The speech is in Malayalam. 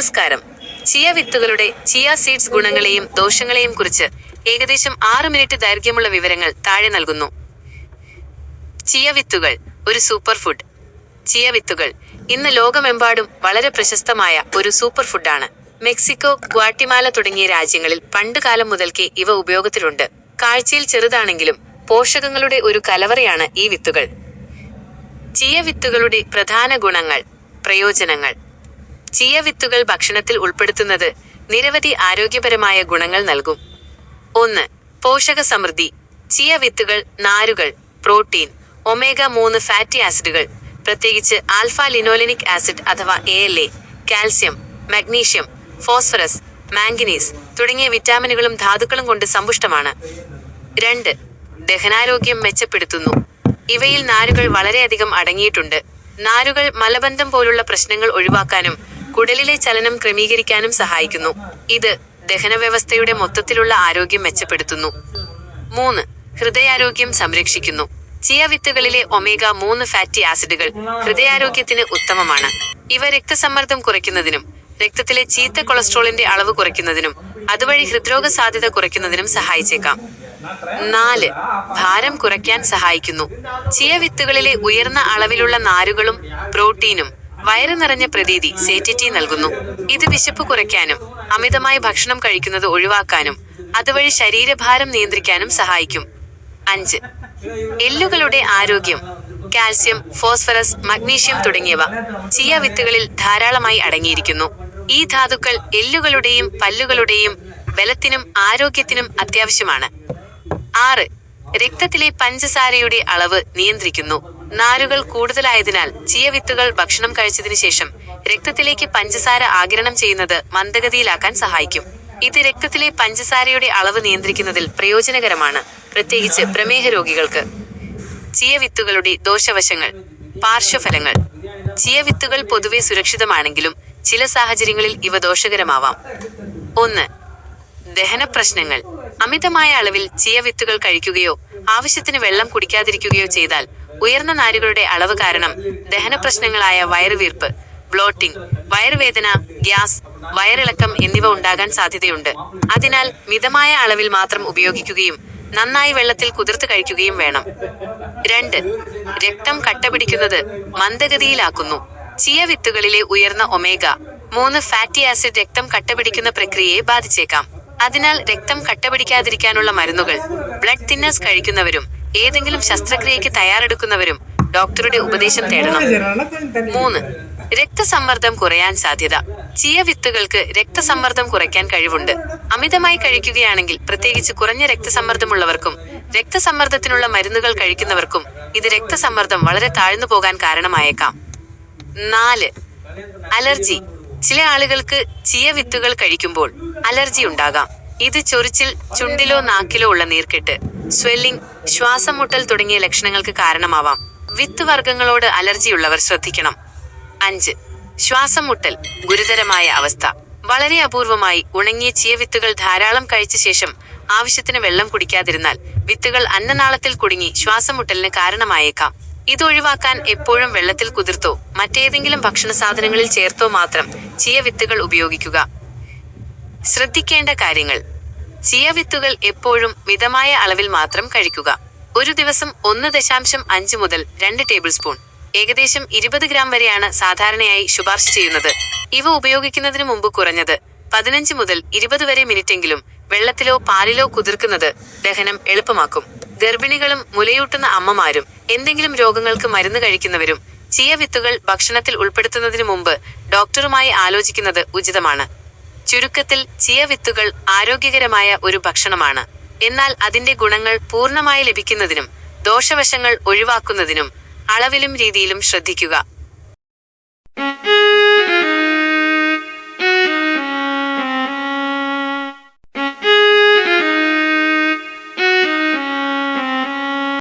നമസ്കാരം. ചിയ വിത്തുകളുടെ ചിയ സീഡ്സ് ഗുണങ്ങളെയും ദോഷങ്ങളെയും കുറിച്ച് ഏകദേശം ആറ് മിനിറ്റ് ദൈർഘ്യമുള്ള വിവരങ്ങൾ താഴെ നൽകുന്നു. ചിയ വിത്തുകൾ ഒരു സൂപ്പർ ഫുഡ്. ചിയ വിത്തുകൾ ഇന്ന് ലോകമെമ്പാടും വളരെ പ്രശസ്തമായ ഒരു സൂപ്പർ ഫുഡാണ്. മെക്സിക്കോ ഗ്വാട്ടിമാല തുടങ്ങിയ രാജ്യങ്ങളിൽ പണ്ടുകാലം മുതൽക്കേ ഇവ ഉപയോഗത്തിലുണ്ട്. കാഴ്ചയിൽ ചെറുതാണെങ്കിലും പോഷകങ്ങളുടെ ഒരു കലവറയാണ് ഈ വിത്തുകൾ. ചിയ വിത്തുകളുടെ പ്രധാന ഗുണങ്ങൾ പ്രയോജനങ്ങൾ. ചിയ വിത്തുകൾ ഭക്ഷണത്തിൽ ഉൾപ്പെടുത്തുന്നത് നിരവധി ആരോഗ്യപരമായ ഗുണങ്ങൾ നൽകും. ഒന്ന് പോഷക സമൃദ്ധി ചിയ വിത്തുകൾ നാരുകൾ പ്രോട്ടീൻ ഒമേഗ മൂന്ന് ഫാറ്റി ആസിഡുകൾ പ്രത്യേകിച്ച് ആൽഫ ലിനോലിനിക് ആസിഡ് അഥവാ A L A calcium magnesium phosphorus manganese തുടങ്ങിയ വിറ്റാമിനുകളും ധാതുക്കളും കൊണ്ട് സമ്പുഷ്ടമാണ്. രണ്ട് ദഹനാരോഗ്യം മെച്ചപ്പെടുത്തുന്നു. ഇവയിൽ നാരുകൾ വളരെയധികം അടങ്ങിയിട്ടുണ്ട്. നാരുകൾ മലബന്ധം പോലുള്ള പ്രശ്നങ്ങൾ ഒഴിവാക്കാനും കുടലിലെ ചലനം ക്രമീകരിക്കാനും സഹായിക്കുന്നു. ഇത് ദഹനവ്യവസ്ഥയുടെ മൊത്തത്തിലുള്ള ആരോഗ്യം മെച്ചപ്പെടുത്തുന്നു. മൂന്ന് ഹൃദയാരോഗ്യം സംരക്ഷിക്കുന്നു. ചിയ വിത്തുകളിലെ ഒമേഗ മൂന്ന് ഫാറ്റി ആസിഡുകൾ ഹൃദയാരോഗ്യത്തിന് ഉത്തമമാണ്. ഇവ രക്തസമ്മർദ്ദം കുറയ്ക്കുന്നതിനും രക്തത്തിലെ ചീത്ത കൊളസ്ട്രോളിന്റെ അളവ് കുറയ്ക്കുന്നതിനും അതുവഴി ഹൃദ്രോഗ സാധ്യത കുറയ്ക്കുന്നതിനും സഹായിച്ചേക്കാം. നാല് ഭാരം കുറയ്ക്കാൻ സഹായിക്കുന്നു. ചിയ വിത്തുകളിലെ ഉയർന്ന അളവിലുള്ള നാരുകളും പ്രോട്ടീനും വയറ് നിറഞ്ഞ പ്രതീതി സേറ്റിറ്റി നൽകുന്നു. ഇത് വിശപ്പ് കുറയ്ക്കാനും അമിതമായി ഭക്ഷണം കഴിക്കുന്നത് ഒഴിവാക്കാനും അതുവഴി ശരീരഭാരം നിയന്ത്രിക്കാനും സഹായിക്കും. അഞ്ച്. എല്ലുകളുടെ ആരോഗ്യം കാൽസ്യം ഫോസ്ഫറസ് മഗ്നീഷ്യം തുടങ്ങിയവ ചിയ വിത്തുകളിൽ ധാരാളമായി അടങ്ങിയിരിക്കുന്നു. ഈ ധാതുക്കൾ എല്ലുകളുടെയും പല്ലുകളുടെയും ബലത്തിനും ആരോഗ്യത്തിനും അത്യാവശ്യമാണ്. ആറ്. രക്തത്തിലെ പഞ്ചസാരയുടെ അളവ് നിയന്ത്രിക്കുന്നു. നാരുകൾ കൂടുതലായതിനാൽ ചിയ വിത്തുകൾ ഭക്ഷണം കഴിച്ചതിനു ശേഷം രക്തത്തിലേക്ക് പഞ്ചസാര ആഗിരണം ചെയ്യുന്നത് മന്ദഗതിയിലാക്കാൻ സഹായിക്കും. ഇത് രക്തത്തിലെ പഞ്ചസാരയുടെ അളവ് നിയന്ത്രിക്കുന്നതിൽ പ്രയോജനകരമാണ് പ്രത്യേകിച്ച് പ്രമേഹ രോഗികൾക്ക്. ചിയ വിത്തുകളുടെ ദോഷവശങ്ങൾ പാർശ്വഫലങ്ങൾ. ചിയ വിത്തുകൾ പൊതുവെ സുരക്ഷിതമാണെങ്കിലും ചില സാഹചര്യങ്ങളിൽ ഇവ ദോഷകരമാവാം. ഒന്ന് ദഹന പ്രശ്നങ്ങൾ അമിതമായ അളവിൽ ചിയ വിത്തുകൾ കഴിക്കുകയോ ആവശ്യത്തിന് വെള്ളം കുടിക്കാതിരിക്കുകയോ ചെയ്താൽ ഉയർന്ന നാരുകളുടെ അളവ് കാരണം ദഹന പ്രശ്നങ്ങളായ വയറുവീർപ്പ് ബ്ലോട്ടിംഗ് വയറുവേദന ഗ്യാസ് വയറിളക്കം എന്നിവ ഉണ്ടാകാൻ സാധ്യതയുണ്ട്. അതിനാൽ മിതമായ അളവിൽ മാത്രം ഉപയോഗിക്കുകയും നന്നായി വെള്ളത്തിൽ കുതിർത്ത് കഴിക്കുകയും വേണം. രണ്ട് രക്തം കട്ട പിടിക്കുന്നത് മന്ദഗതിയിലാക്കുന്നു. ചിയ വിത്തുകളിലെ ഉയർന്ന ഒമേഗ. മൂന്ന് ഫാറ്റി ആസിഡ് രക്തം കട്ടപിടിക്കുന്ന പ്രക്രിയയെ ബാധിച്ചേക്കാം. അതിനാൽ രക്തം കട്ടപിടിക്കാതിരിക്കാനുള്ള മരുന്നുകൾ ബ്ലഡ് തിന്നേഴ്സ് കഴിക്കുന്നവരും ഏതെങ്കിലും ശസ്ത്രക്രിയയ്ക്ക് തയ്യാറെടുക്കുന്നവരും ഡോക്ടറുടെ ഉപദേശം തേടണം. മൂന്ന് രക്തസമ്മർദ്ദം കുറയാൻ സാധ്യത. ചിയ വിത്തുകൾക്ക് രക്തസമ്മർദ്ദം കുറയ്ക്കാൻ കഴിവുണ്ട്. അമിതമായി കഴിക്കുകയാണെങ്കിൽ പ്രത്യേകിച്ച് കുറഞ്ഞ രക്തസമ്മർദ്ദമുള്ളവർക്കും രക്തസമ്മർദ്ദത്തിനുള്ള മരുന്നുകൾ കഴിക്കുന്നവർക്കും ഇത് രക്തസമ്മർദ്ദം വളരെ താഴ്ന്നു പോകാൻ കാരണമായേക്കാം. നാല് അലർജി. ചില ആളുകൾക്ക് ചിയ വിത്തുകൾ കഴിക്കുമ്പോൾ അലർജി ഉണ്ടാകാം. ഇത് ചൊറിച്ചിൽ ചുണ്ടിലോ നാക്കിലോ ഉള്ള നീർക്കെട്ട് സ്വെല്ലിംഗ് ശ്വാസം മുട്ടൽ തുടങ്ങിയ ലക്ഷണങ്ങൾക്ക് കാരണമാവാം. വിത്ത് വർഗങ്ങളോട് അലർജിയുള്ളവർ ശ്രദ്ധിക്കണം. അഞ്ച് ശ്വാസം മുട്ടൽ ഗുരുതരമായ അവസ്ഥ. വളരെ അപൂർവമായി ഉണങ്ങിയ ചിയ വിത്തുകൾ ധാരാളം കഴിച്ച ശേഷം ആവശ്യത്തിന് വെള്ളം കുടിക്കാതിരുന്നാൽ വിത്തുകൾ അന്നനാളത്തിൽ കുടുങ്ങി ശ്വാസം മുട്ടലിന് കാരണമായേക്കാം. ഇത് ഒഴിവാക്കാൻ എപ്പോഴും വെള്ളത്തിൽ കുതിർത്തോ മറ്റേതെങ്കിലും ഭക്ഷണ സാധനങ്ങളിൽ ചേർത്തോ മാത്രം ചിയ വിത്തുകൾ ഉപയോഗിക്കുക. ശ്രദ്ധിക്കേണ്ട കാര്യങ്ങൾ. ചിയവിത്തുകൾ എപ്പോഴും മിതമായ അളവിൽ മാത്രം കഴിക്കുക. ഒരു ദിവസം ഒന്ന് ദശാംശം അഞ്ച് മുതൽ രണ്ട് ടേബിൾ സ്പൂൺ. ഏകദേശം ഇരുപത് ഗ്രാം വരെയാണ് സാധാരണയായി ശുപാർശ ചെയ്യുന്നത്. ഇവ ഉപയോഗിക്കുന്നതിന് മുമ്പ് കുറഞ്ഞത് പതിനഞ്ച് മുതൽ ഇരുപത് വരെ മിനിറ്റെങ്കിലും വെള്ളത്തിലോ പാലിലോ കുതിർക്കുന്നത് ദഹനം എളുപ്പമാക്കും. ഗർഭിണികളും മുലയൂട്ടുന്ന അമ്മമാരും എന്തെങ്കിലും രോഗങ്ങൾക്ക് മരുന്ന് കഴിക്കുന്നവരും ചിയ വിത്തുകൾ ഭക്ഷണത്തിൽ ഉൾപ്പെടുത്തുന്നതിന് മുമ്പ് ഡോക്ടറുമായി ആലോചിക്കുന്നത് ഉചിതമാണ്. ചുരുക്കത്തിൽ ചിയ വിത്തുകൾ ആരോഗ്യകരമായ ഒരു ഭക്ഷണമാണ്. എന്നാൽ അതിന്റെ ഗുണങ്ങൾ പൂർണമായി ലഭിക്കുന്നതിനും ദോഷവശങ്ങൾ ഒഴിവാക്കുന്നതിനും അളവിലും രീതിയിലും ശ്രദ്ധിക്കുക.